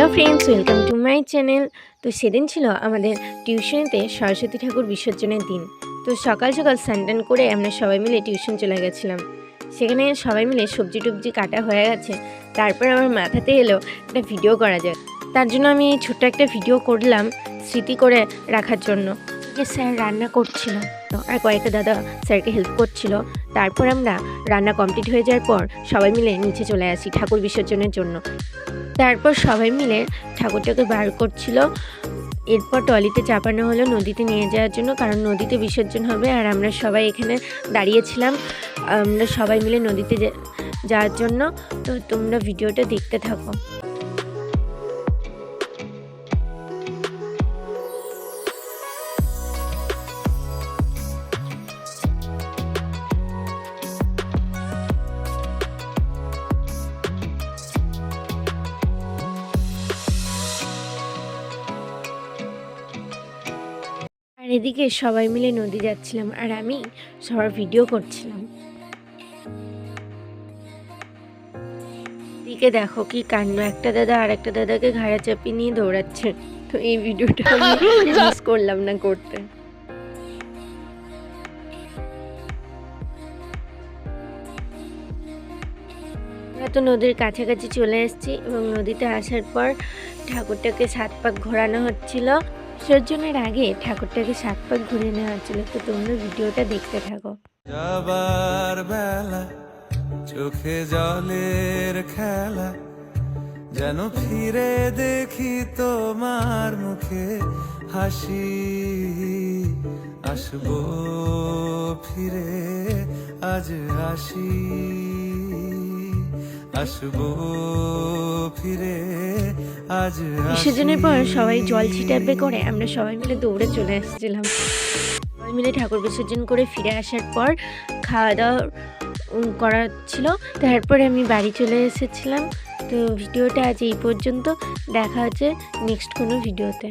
Hello friends welcome to my channel তো সেদিন ছিল আমাদের টিউশনেতে সরস্বতী ঠাকুর বিসর্জনের দিন। তো সকাল সকাল স্নান করে আমরা সবাই মিলে টিউশন চলে গেছিলাম। সেখানে সবাই মিলে সবজি টুবজি কাটা হয়ে গেছে। তারপর আমার মাথাতে এলো একটা ভিডিও করা যায় তার জন্য আমি এই ছোট্ট একটা ভিডিও করলাম স্মৃতি করে রাখার জন্য। যে স্যার রান্না করছিল। আর কয়েকটা দাদা স্যারকে হেল্প করছিল। তারপর আমরা রান্না কমপ্লিট হয়ে যাওয়ার পর সবাই মিলে নিচে চলে আসি ঠাকুর বিসর্জনের জন্য। তারপর সবাই মিলে ঠাকুরটাকে বার করছিল। এরপর টলিতে চাপানো হলো নদীতে নিয়ে যাওয়ার জন্য কারণ নদীতে বিসর্জন হবে আর আমরা সবাই এখানে দাঁড়িয়েছিলাম। আমরা সবাই মিলে নদীতে যাওয়ার জন্য। তো তোমরা ভিডিওটা দেখতে থাকো। আর এদিকে সবাই মিলে নদী যাচ্ছিলাম আর আমি সবার ভিডিও করছিলাম। দিকে দেখো কি কাণ্ড, একটা দাদা আর একটা দাদাকে ঘাড়া চাপিয়ে নিয়ে দৌড়াচ্ছে। তো এই ভিডিওটা মিস করলাম না করতে। আমরা তো নদীর কাছাকাছি চলে এসেছি এবং নদীতে আসার পর ঠাকুরটাকে সাত পাক ঘোরানো হচ্ছিল। বিসর্জনের আগে ঠাকুরটাকে সাত পাক ঘুরিয়ে নেওয়া হচ্ছিল তো তোমরা ভিডিওটা দেখতে থাকো। যাবার বেলা, চোখে জলের খেলা, যেন ফিরে দেখি তোমার মুখে হাসি। আসব ফিরে, আজ আসি। আসব ফিরে আজ বিসর্জনের পর সবাই জল ছিটাবে করে আমরা সবাই মিলে দৌড়ে চলে এসেছিলাম সবাই মিলে ঠাকুর বিসর্জন করে ফিরে আসার পর খাওয়া দাওয়া করা ছিল। তারপরে আমি বাড়ি চলে এসেছিলাম। তো ভিডিওটা আজ এই পর্যন্ত। দেখা হচ্ছে নেক্সট কোনো ভিডিওতে।